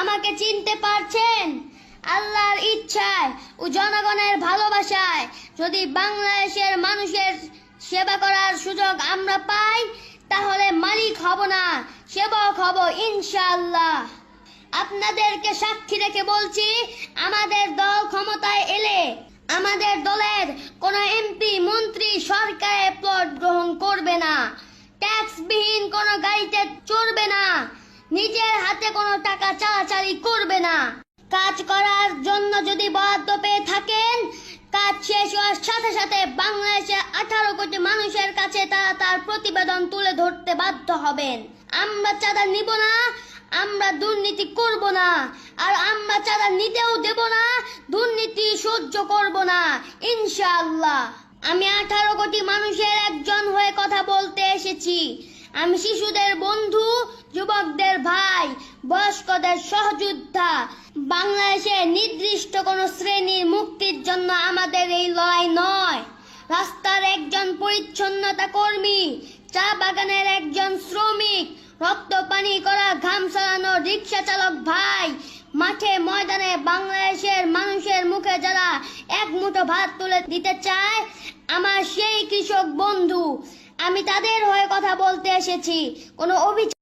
আমাকে চিনতে পারছেন? আল্লাহর ইচ্ছায় ও জনগণের ভালোবাসায় যদি বাংলাদেশের মানুষের সেবা করার সুযোগ আমরা পাই, তাহলে মালিক হব না, সেবক হব ইনশাআল্লাহ। আপনাদেরকে সাক্ষী রেখে বলছি, আমাদের দল ক্ষমতায় এলে আমাদের দলের কোনো এমপি, মন্ত্রী সরকারে প্লট গ্রহণ করবে না, ট্যাক্সবিহীন কোনো গাড়িতে চড়বে না। নিজের হাতে কোনো টাকা চালাচালি করবে না। কাজ করার জন্য যদি বরাদ্দ পেয়ে থাকেন, কাজ শেষ হওয়ার সাথে সাথে বাংলাদেশে আঠারো কোটি মানুষের কাছে তারা তার প্রতিবেদন তুলে ধরতে বাধ্য হবেন। আমরা চাঁদা নিব না, আমরা দুর্নীতি করব না, আর আমরা চাঁদা নিতেও দেব না, দুর্নীতি সহ্য করব না, ইনশাআল্লাহ। আমি আঠারো কোটি মানুষের একজন হয়ে কথা বলতে এসেছি। আমি শিশুদের বন্ধু যুবকদের ভাই, বয়স্কদের সহযোদ্ধা। বাংলাদেশের নির্দিষ্ট কোনো শ্রেণির মুক্তির জন্য আমাদের এই লড়াই নয়। রাস্তার একজন পরিচ্ছন্নতা কর্মী, চা বাগানের একজন শ্রমিক, রক্ত পানি করা, ঘাম ছড়ানো রিক্সা চালক ভাই। মাঠে, ময়দানে বাংলাদেশের মানুষের মুখে যারা এক মুঠো ভাত তুলে দিতে চায়, আমার সেই কৃষক বন্ধু। আমি তাদের হয়ে কথা বলতে এসেছি। কোনো অভিযোগ